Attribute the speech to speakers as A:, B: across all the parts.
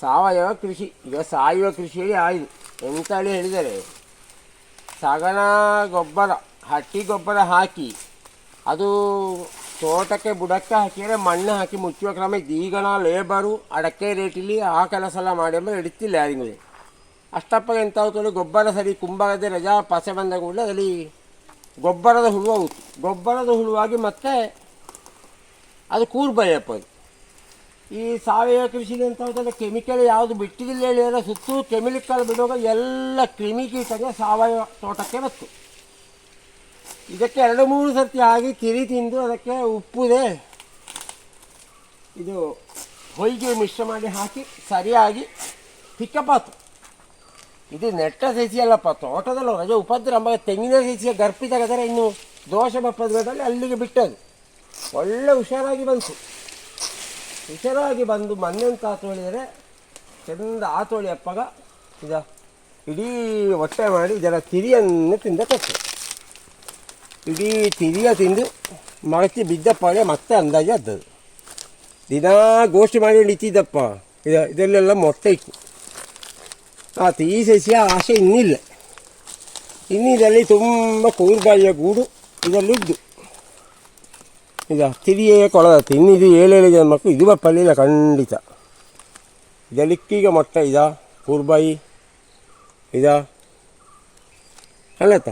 A: ಸಾವಯವ ಕೃಷಿ, ಈಗ ಸಾವಯವ ಕೃಷಿಯಲ್ಲಿ ಆಯಿತು ಎಂತ ಹೇಳಿ ಹೇಳಿದರೆ, ಸಗಣ ಗೊಬ್ಬರ, ಹಟ್ಟಿ ಗೊಬ್ಬರ ಹಾಕಿ, ಅದು ತೋಟಕ್ಕೆ ಬುಡಕ್ಕೆ ಹಾಕಿದರೆ ಮಣ್ಣು ಹಾಕಿ ಮುಚ್ಚುವ ಕ್ರಮ ಈಗಣ ಲೇಬರು ಅಡಕೆ ರೇಟಲ್ಲಿ ಆ ಕೆಲಸ ಎಲ್ಲ ಮಾಡಿ ಅಂದರೆ ಹಿಡಿತಿಲ್ಲ ಯಾರಿಗೂ. ಅಷ್ಟಪ್ಪ ಎಂತ ಗೊಬ್ಬರ ಸರಿ ಕುಂಬಾಗದೆ ರಜಾ ಪಸೆ ಬಂದ ಕೂಡಲೇ ಅದರಲ್ಲಿ ಗೊಬ್ಬರದ ಹುಳು ಹೋಗುತ್ತೆ. ಗೊಬ್ಬರದ ಹುಳುವಾಗಿ ಮತ್ತೆ ಅದು ಕೂರ್ ಬಯ್ಯಪ್ಪ ಅದು. ಈ ಸಾವಯವ ಕೃಷಿಲಿ ಅಂತ ಹೇಳಿದ್ರೆ ಕೆಮಿಕಲ್ ಯಾವುದು ಬಿಟ್ಟಿದಿಲ್ಲ ಅಂದರೆ ಸುತ್ತೂ ಕೆಮಿಕಲ್ ಬಿಡುವಾಗ ಎಲ್ಲ ಕ್ರಿಮಿಕೀಟಗೆ ಸಾವಯವ ತೋಟಕ್ಕೆ ಬತ್ತು. ಇದಕ್ಕೆ ಎರಡು ಮೂರು ಸರ್ತಿ ಆಗಿ ಕಿರಿ ತಿಂದು ಅದಕ್ಕೆ ಉಪ್ಪುದೇ ಇದು ಹೊಯ್ಗೆ ಮಿಶ್ರ ಮಾಡಿ ಹಾಕಿ ಸರಿಯಾಗಿ ಹಿಕ್ಕಪಾತು. ಇದು ನೆಟ್ಟ ಸಸಿ ಅಲ್ಲಪ್ಪ, ತೋಟದಲ್ಲಿ ರಜೆ ಉಪದ್ರ ಮಗ ತೆಂಗಿನ ಸಸಿಯ ಗರ್ಪಿ ಇನ್ನು ದೋಷ ಬಪ್ಪದಲ್ಲಿ ಅಲ್ಲಿಗೆ ಬಿಟ್ಟದು ಒಳ್ಳೆ ಹುಷಾರಾಗಿ ಬಂತು. ಹುಷಾರಾಗಿ ಬಂದು ಮೊನ್ನೆಂತ ಆತು ಹೇಳಿದರೆ ಚೆಂದ ಆತೋಳಿ ಅಪ್ಪಗ ಇದ ಇಡೀ ಹೊಟ್ಟೆ ಮಾಡಿ ಇದರ ತಿರಿಯನ್ನು ತಿಂದ ಕೊಟ್ಟು ಇಡೀ ತಿರಿಯ ತಿಂದು ಮರಚಿ ಬಿದ್ದ ಪಾಳೆ ಮತ್ತೆ ಅಂದಾಜು ಅದ್ದದು ದಿನಾ ಗೋಷ್ಠಿ ಮಾಡಿ ಇಟ್ಟಿದ್ದಪ್ಪ ಇದ ಇದರಲ್ಲೆಲ್ಲ ಮೊಟ್ಟೆ ಇತ್ತು. ಆ ಈ ಆಸೆ ಇನ್ನಿಲ್ಲ. ಇನ್ನಿದಲ್ಲಿ ತುಂಬ ಕೂರ್ಬಾಯಿಯ ಗೂಡು ಇದರಲ್ಲಿದ್ದು ಇದು ತಿರಿಯೇ ಕೊಳದತ್ತೆ ಇನ್ನು ಇದು ಏಳೇಳು ಜನ ಮಕ್ಕಳು ಇದು ಬಪ್ಪಲಿಲ್ಲ ಖಂಡಿತ ಇದಲಿಕ್ಕೀಗ ಮೊಟ್ಟ ಇದ ಕೂರ್ಬಾಯಿ ಇದ, ಅಲ್ಲತ್ತ?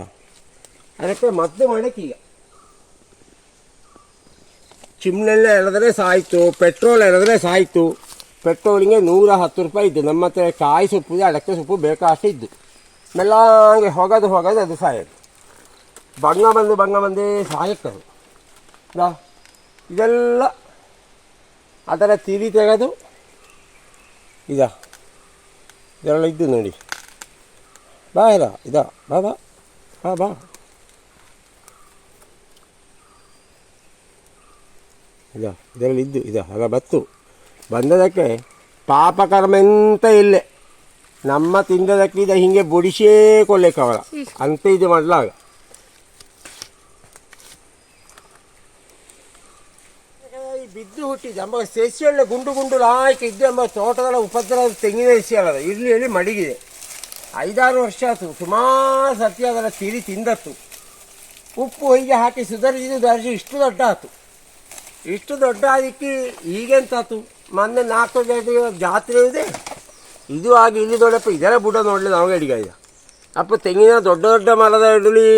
A: ಅದಕ್ಕೆ ಮತ್ತೆ ಮಾಡಕ್ಕೀಗ ಚಿಮ್ನೆಲ್ಲ ಎಳೆದ್ರೆ ಸಾಯ್ತು, ಪೆಟ್ರೋಲ್ ಎಳೆದ್ರೆ ಸಾಯ್ತು. ಪೆಟ್ರೋಲಿಗೆ ನೂರ ಹತ್ತು ರೂಪಾಯಿ ಇದ್ದು, ನಮ್ಮ ಹತ್ರ ಕಾಯಿ ಸೊಪ್ಪು ಇದೆ, ಅಡಕೆ ಸೊಪ್ಪು ಬೇಕಾಷ್ಟು ಇದ್ದು. ಮೆಲ್ಲಂಗೆ ಹೊಗದು ಹೊಗದು ಅದು ಸಾಯೋದು. ಬಂಗ ಬಂದು ಬಂಗ ಬಂದೇ ಸಾಯಕ್ಕದು ದಾ ಇದೆಲ್ಲ ಅದರ ತಿರಿ ತೆಗೆದು ಇದ. ಇದೆಲ್ಲ ಇದ್ದು ನೋಡಿ. ಬಾ ಇಲ್ಲ ಇದ. ಬಾ ಬಾ. ಬಾ ಬಾ. ಇದ ಇದರಲ್ಲಿ ಇದ್ದು ಇದ. ಆಗ ಬತ್ತು. ಬಂದದಕ್ಕೆ ಪಾಪಕರ್ಮ ಎಂತ ಇಲ್ಲೇ. ನಮ್ಮ ತಿಂದದಕ್ಕೆ ಇದ ಹಿಂಗೆ ಬುಡಿಸೇ ಕೊಡ್ಲಿಕ್ಕೆ ಅವಳ ಅಂತ ಇದು ಮಾಡಲಾಗ. ಈ ಬಿದ್ದು ಹುಟ್ಟಿದೆ ಅಂಬ ಸಸಿಯಲ್ಲ ಗುಂಡು ಗುಂಡು ಲಾಯ್ಕ ಇದ್ದು ಎಂಬ ತೋಟದ ಉಪದ್ರ ತೆಂಗಿನ ಸಸಿ ಅಲ್ಲದ. ಇರಲಿ ಹೇಳಿ ಮಡಗಿದೆ. ಐದಾರು ವರ್ಷ ಆಯ್ತು ಸುಮಾರು ಸತಿ ಅದರ ತಿರಿ ತಿಂದತ್ತು. ಉಪ್ಪು ಹೀಗೆ ಹಾಕಿ ಸುಧಾರಿಸಿದ್ದು ದರ್ಜಿ ಇಷ್ಟು ದೊಡ್ಡ ಆಯ್ತು ಇಷ್ಟು ದೊಡ್ಡ ಅದಕ್ಕೆ ಈಗೆಂತಾತು ಮೊನ್ನೆ ನಾಲ್ಕು ಜಾತ್ರೆ ಇದೆ. ಇದು ಆಗಿ ಇಲ್ಲಿ ದೊಡ್ಡಪ್ಪ, ಇದರ ಬುಡ ನೋಡಲಿ ನಾವು ಅಡಿಗೆ ಅಪ್ಪ, ತೆಂಗಿನ ದೊಡ್ಡ ದೊಡ್ಡ ಮರದ ಇಡಲಿ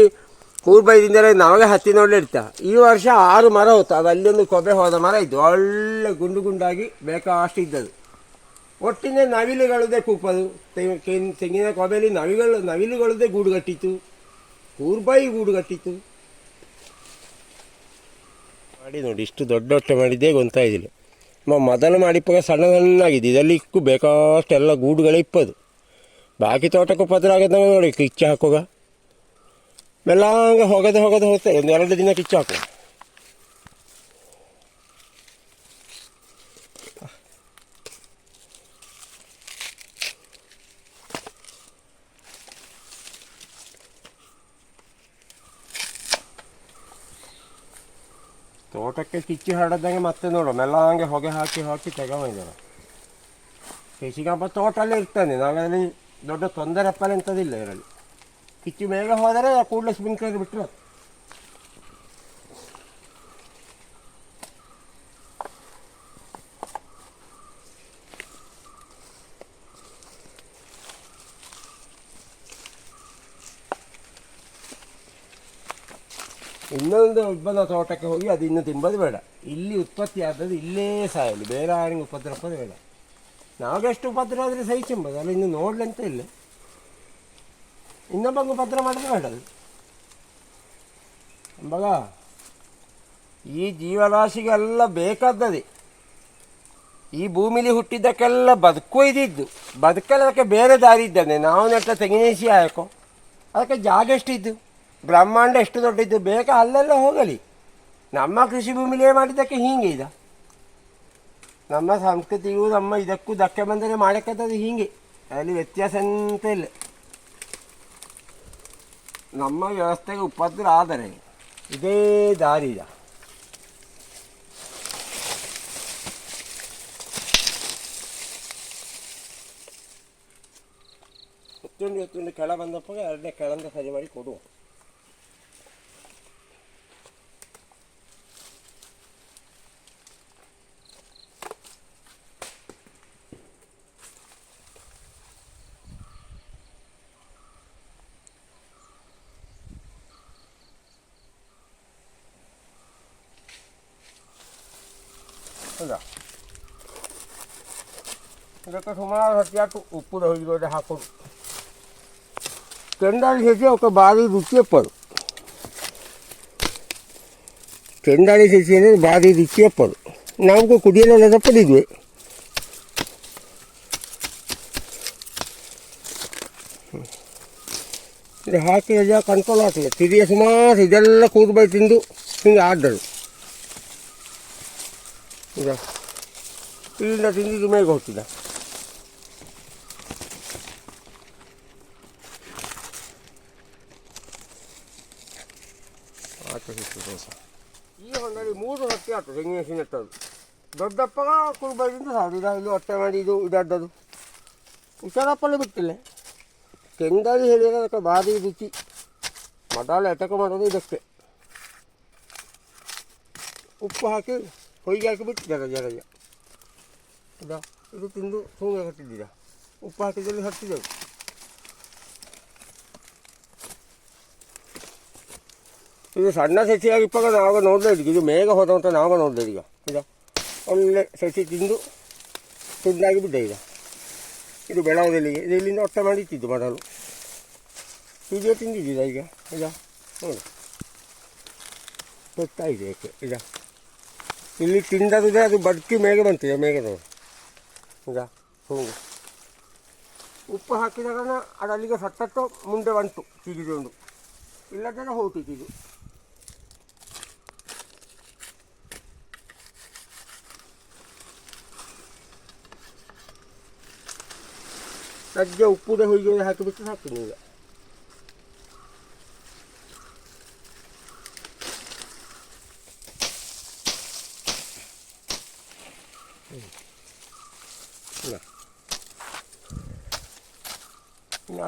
A: ಕೂರ್ಬೈದಿಂದರೆ ನಾವೇ ಹತ್ತಿ ನೋಡಲಿ ಇರ್ತಾ. ಈ ವರ್ಷ ಆರು ಮರ ಹೋಯ್ತು ಅದು ಅಲ್ಲೊಂದು ಕೊಬ್ಬೆ ಹೋದ ಮರ ಇದ್ದು ಒಳ್ಳೆ ಗುಂಡು ಗುಂಡಾಗಿ ಬೇಕಾಷ್ಟು ಇದ್ದದು ಒಟ್ಟಿನೇ ನವಿಲುಗಳದೇ ಕೂಪದು. ತೆಂಗಿನ ಕೊಬ್ಬೆಯಲ್ಲಿ ನವಿಗಳು ನವಿಲುಗಳದೇ ಗೂಡು ಕಟ್ಟಿತ್ತು. ಕೂರ್ಬಾಯಿ ಗೂಡು ಕಟ್ಟಿತ್ತು. ಮಾಡಿ ನೋಡಿ, ಇಷ್ಟು ದೊಡ್ಡ ಹೊಟ್ಟೆ ಮಾಡಿದ್ದೇ ಗೊತ್ತಾಯಿದಿಲ್ಲ ಮ, ಮೊದಲು ಮಾಡಿಪ್ಪಾಗ ಸಣ್ಣ ಸಣ್ಣಾಗಿದೆ ಇದರಲ್ಲಿ ಇಕ್ಕು ಬೇಕಾಷ್ಟೆಲ್ಲ ಗೂಡುಗಳೇ ಇಪ್ಪದು. ಬಾಕಿ ತೋಟಕ್ಕೂ ಪದ್ರ ನೋಡಿ ಕಿಚ್ಚು ಹಾಕೋಗ. ಮೆಲ್ಲಂಗ ಹೋಗದೆ ಹೋಗದೆ ಹೋಗ್ತಾರೆ ಒಂದು ಎರಡು ದಿನ ಕಿಚ್ಚು ಹಾಕುವ ತೋಟಕ್ಕೆ ಕಿಚ್ಚು ಹರಡದಂಗೆ ಮತ್ತೆ ನೋಡು ಮೆಲ್ಲಂಗೆ ಹೊಗೆ ಹಾಕಿ ಹಾಕಿ ತಗೊಂಡಿದ್ದಾರೆ ಕೃಷಿಗಪ್ಪ ತೋಟಲ್ಲೇ ಇರ್ತಾನೆ ನಾವಲ್ಲಿ ದೊಡ್ಡ ತೊಂದರೆ ಅಪ್ಪಲೆ ಎಂಥದಿಲ್ಲ ಇದರಲ್ಲಿ ಕಿಚ್ಚು ಮೇಲೆ ಹೋದರೆ ಕೂಡಲೇ ಸ್ಪ್ರಿಂಕ್ಲರ್ ಬಿಟ್ಟರು ಇನ್ನೊಂದು ಉತ್ಪನ್ನ ತೋಟಕ್ಕೆ ಹೋಗಿ ಅದು ಇನ್ನು ತಿಂಬೋದು ಬೇಡ. ಇಲ್ಲಿ ಉತ್ಪತ್ತಿ ಆದದ್ದು ಇಲ್ಲೇ ಸಾಯಲಿ. ಬೇರೆ ಯಾರಿಗೆ ಉಪದ್ರಪ್ಪದು ಬೇಡ. ನಾವೆಷ್ಟು ಉಪದ್ರ ಆದರೆ ಸಹಿಸಂಬೋದು ಅಲ್ಲ ಇನ್ನು ನೋಡ್ಲಂತ ಇಲ್ಲ. ಇನ್ನೊಬ್ಬಂಗೆ ಪತ್ರ ಮಾಡಿದ್ರೆ ಬೇಡ ಅಂಬಗ ಈ ಜೀವರಾಶಿಗೆಲ್ಲ ಬೇಕಾದದೆ ಈ ಭೂಮಿಲಿ ಹುಟ್ಟಿದ್ದಕ್ಕೆಲ್ಲ ಬದುಕು ಇದ್ದಿದ್ದು. ಬದುಕಲ್ಲದಕ್ಕೆ ಬೇರೆ ದಾರಿ ಇದ್ದಾನೆ ನಾವು ನೆಟ್ಟ ತೆಂಗಿನೇಸಿ ಹಾಕೋ. ಅದಕ್ಕೆ ಜಾಗ ಎಷ್ಟಿದ್ದು? ಬ್ರಹ್ಮಾಂಡ ಎಷ್ಟು ದೊಡ್ಡದ್ದು? ಬೇಕಾ ಅಲ್ಲೆಲ್ಲ ಹೋಗಲಿ. ನಮ್ಮ ಕೃಷಿ ಭೂಮಿಲೇ ಮಾಡಿದ್ದಕ್ಕೆ ಹೀಗೆ ಇದೆ? ನಮ್ಮ ಸಂಸ್ಕೃತಿಗೂ, ನಮ್ಮ ಇದಕ್ಕೂ ಧಕ್ಕೆ ಬಂದರೆ ಮಾಡೋಕ್ಕಂಥದ್ದು ಹೀಗೆ. ಅಲ್ಲಿ ವ್ಯತ್ಯಾಸ ಅಂತ ಇಲ್ಲ. ನಮ್ಮ ವ್ಯವಸ್ಥೆಗೆ ಉಪದ್ರ ಆದರೆ ಇದೇ ದಾರಿ ಎತ್ತುಂಡು ಎತ್ತುಂಡು ಕೆಳ ಬಂದಪ್ಪಾಗ ಎರಡನೇ ಕೆಳಂದ ಸರಿ ಮಾಡಿ ಕೊಡುವ ಹೌದಾ ಇದಕ್ಕೆ ಸುಮಾರು ಹತ್ತಿಯಾತು ಉಪ್ಪು ಹೊಯ್ದೋದೆ ಹಾಕೋದು ಕೆಂಡಾಳಿ ಸಸಿ ಅವಕ್ಕೆ ಭಾರಿ ರುಚಿ ಅಪ್ಪದು ಕೆಂಡಾಳಿ ಸಸಿ ಅಂದರೆ ಭಾರಿ ರುಚಿ ಅಪ್ಪದು ನಮಗೂ ಕುಡಿಯಲು ತಪ್ಪದಿದ್ವಿ ಇದು ಹಾಕಿ ರಜಾ ಕಂಟ್ರೋಲ್ ಆಗ್ತದೆ ತಿರಿಯ ಸುಮಾರು ಇದೆಲ್ಲ ಕೂದಬೈ ತಿಂದು ಹಿಂಗೆ ಆಡ್ದರು ಈಗ ಇಲ್ಲಿಂದ ತಿಂದಿದ್ದು ಮೇಗೆ ಹೋಗ್ತಿದ್ದ ಆಚೆ ಸಿಕ್ತು ದೋಸ ಈ ಹೊಂಡಲ್ಲಿ ಮೂರು ಹತ್ತಿ ಆಗ್ತದೆ ತೆಂಗಿನ ಸಿನ್ನಟ್ಟದು ದೊಡ್ಡಪ್ಪಗ ಕುರುಬೈದಿಂದ ಸಾಕು ಈಗ ಇಲ್ಲಿ ಹೊಟ್ಟೆ ಮಾಡಿ ಇದು ಇದಾದದು ಹುಷಾರಪ್ಪಲ್ಲೇ ಬಿಟ್ಟಿಲ್ಲ. ಕೆಂದಾಗಿ ಹೇಳಿದ್ರೆ ಅದಕ್ಕೆ ಭಾರಿ ರುಚಿ. ಮಸಾಲೆ ಅಟಕ ಮಾಡೋದು ಇದಕ್ಕೆ ಉಪ್ಪು ಹಾಕಿ ಹೊಯ್ಗೆ ಹಾಕಿ ಬಿಟ್ಟು ಜರ ಜರ ಜರ ಇದು ತಿಂದು ಸುಮ್ಮನೆ ಹತ್ತಿದ್ದೀರಾ ಉಪ್ಪು ಹಾಕಿದಲ್ಲಿ ಹತ್ತಿದೆವು ಇದು ಸಣ್ಣ ಸಸಿಯಾಗಿ ಇಪ್ಪಾಗ ನಾವಾಗ ನೋಡಲೇ ಇದ್ದೀವಿ ಇದು ಮೇಘ ಹೋದಂತ ನಾವಾಗ ನೋಡಲೇ ಈಗ ಈಗ ಒಳ್ಳೆ ಸಸಿ ತಿಂದು ತುಂಡಾಗಿ ಬಿದ್ದ ಈಗ ಇದು ಬೆಳವದಲ್ಲಿಗೆ ಇದು ಇಲ್ಲಿಂದ ಮಾಡಿ ತಿಂದು ಮೊದಲು ಇದು ತಿಂದಿದ್ದೀರಾ ಈಗ ಈಗ ನೋಡಿ ಗೊತ್ತಾಗಿದೆ ಏಕೆ ಈಗ ಇಲ್ಲಿ ತಿಂದದೇ ಅದು ಬಡ್ಕಿ ಬಂತು ಬಂತಿದೆ, ಮೇಘದವರು. ಈಗ, ಹೋಗು. ಉಪ್ಪು ಹಾಕಿದಾಗ ಅದು ಅಲ್ಲಿಗೆ ಸತ್ತತ್ತು, ಮುಂದೆ ಬಂತು ಚಿಗಿದೊಂದು ಇಲ್ಲದ್ರೆ ಹೋಗ್ತಿದ್ದು ಸದ್ಯ ಉಪ್ಪುದೇ ಹೊಯ್ಗೆ ಹಾಕಿಬಿಟ್ಟು ಸಾಕು ಈಗ.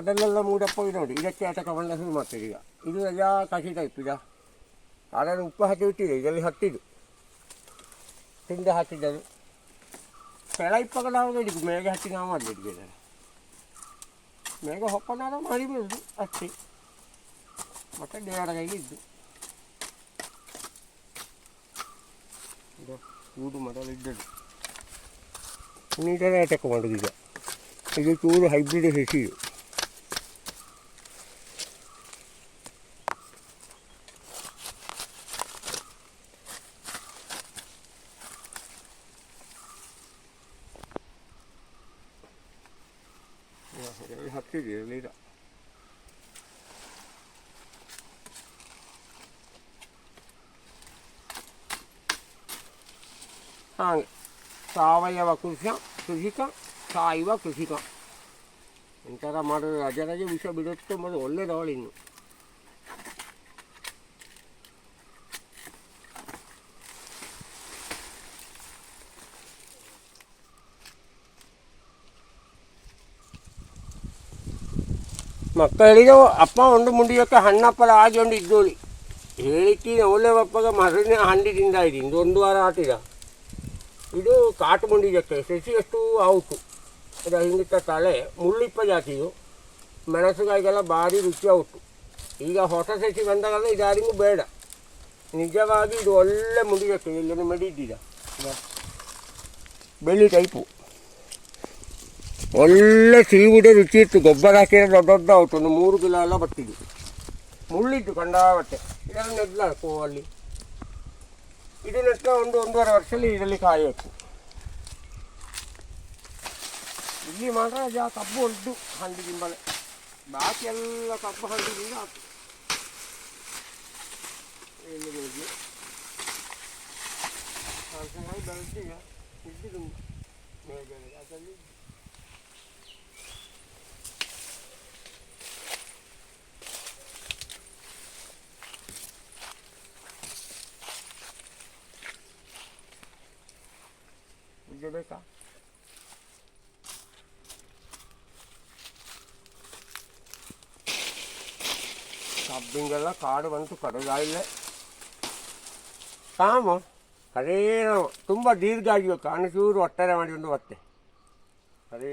A: ಅದನ್ನೆಲ್ಲ ಮೂಡಪ್ಪ ಇದು ನೋಡಿ ಇದಕ್ಕೆ ಆಟ ಕಮಂಡ ಶುರು ಮಾಡ್ತೀವಿ ಈಗ ಇದು ಎಲ್ಲ ಕಸಿ ಟೈಪ್ ಈಗ ಅದನ್ನು ಉಪ್ಪು ಹಾಕಿ ಬಿಟ್ಟಿದೆ ಇದರಲ್ಲಿ ಹತ್ತಿದ್ದು ತಿಂದು ಹಾಕಿದ್ದದು ಕೆಳ ಇಪ್ಪಾಗ ನಾವು ಹಿಡಿದು ಮೇಗೆ ಹಾಕಿ ನಾವು ಮಾಡಲಿಕ್ಕೆ ಇದನ್ನು ಮೇಗ ಹೊಪ್ಪನಾದ ಮಾಡಿಬಿಡುದು ಅಷ್ಟೇ ಮತ್ತು ದೇವರ ಕೈಗೆ ಇದ್ದು ಇದು ಚೂಡು ಮೊದಲು ಇದ್ದದ್ದು ನೀಟನೇ ಅಟಕ್ ಮಾಡೋದು ಈಗ ಇದು ಚೂರು ಹೈಬ್ರಿಡ್ ಸಸಿ ಇದು ಹತ್ತಿದೆ ಈಗ ಹಾಗೆ ಸಾವಯವ ಕೃಷಿ ಕೃಷಿಕ ಸಾಯುವ ಕೃಷಿಕ ಇಂಥರ ಮಾಡಿದ್ರೆ ರಜೆ ರಜೆ ವಿಷ ಬಿಡುತ್ತೆ ಮತ್ತು ಒಳ್ಳೇದವಳು ಇನ್ನು ಮಕ್ಕಳಿಗೆ ಅಪ್ಪ ಒಂದು ಮುಂಡಿಯಕ್ಕೆ ಹಣ್ಣಪ್ಪಲ ಆಗಿ ಒಂದು ಇದ್ದೋಳಿ ಹೇಳಿಕ್ಕೆ ಒಳ್ಳೆ ಅಪ್ಪಗ ಮರಳಿನ ಹಂಡಿದಿಂದ ಇದೆ ಇಂದು ಒಂದು ವಾರ ಆಟಿದ. ಇದು ಕಾಟು ಮುಂಡಿಯಕ್ಕೆ ಸಸಿ ಎಷ್ಟು ಔಟು ಅದು ಹಿಂಗಿತ್ತ ತಲೆ ಮುಳ್ಳಿಪ್ಪ ಜಾತಿಯು ಮೆಣಸುಗಾಯಿಗೆಲ್ಲ ಭಾರಿ ರುಚಿ ಔಟು ಈಗ ಹೊಸ ಸಸಿ ಬಂದಾಗಲ್ಲ ಇದು ಯಾರಿಗೂ ಬೇಡ. ನಿಜವಾಗಿ ಇದು ಒಳ್ಳೆ ಮುಂಡಿಯಕ್ಕೆ ಇಲ್ಲಿ ಮಡಿದ್ದಿದ ಬೆಳ್ಳಿ ಟೈಪು. ಒಳ್ಳೆ ಸಿಹಿಬಿಡಿ ರುಚಿ ಇತ್ತು. ಗೊಬ್ಬರ ಹಾಕಿದ್ರೆ ದೊಡ್ಡ ದೊಡ್ಡ ಔಟು. ಒಂದು ಮೂರು ಕಿಲೋ ಎಲ್ಲ ಬಟ್ಟಿದ್ದು ಕಂಡಾಬಟ್ಟೆ ಇದೆಲ್ಲ ನೆಡ್ಲ ಅಲ್ಲಿ. ಇದು ನೆಟ್ಟ ಒಂದು ಒಂದೂವರೆ ವರ್ಷದಲ್ಲಿ ಇದರಲ್ಲಿ ಕಾಯಬೇಕು ಇಲ್ಲಿ ಮಾತ್ರ ಜಾ ಕಬ್ಬು ಉಂಟು ಹಂಡಿ ಗಿಂಬಲೆ. ಬಾಕಿ ಎಲ್ಲ ಕಬ್ಬು ಹಂಡಿದಿಂದ ಆಯ್ತು ಎಲ್ಲಿ ಬೆಳೆದ್ವಿ ಹಲಸಿನಕಾಯಿ ಬೆಳೆದೀಗ ಇದ್ದಿದ್ದು ಅದರಲ್ಲಿ ಬೇಕಾ ಕಬ್ಬಿಂಗೆಲ್ಲ ಕಾಡು ಬಂತು ಕಡೆಗಾಯಿಲೆ ಕಾಮು ಕಡೇ ತುಂಬಾ ತುಂಬ ದೀರ್ಘ ಆಗಿವೆ ಕಾಣಚೂರು ಒಟ್ಟಾರೆ ಮಾಡಿ ಒಂದು ಬತ್ತೆ ಕಡೇ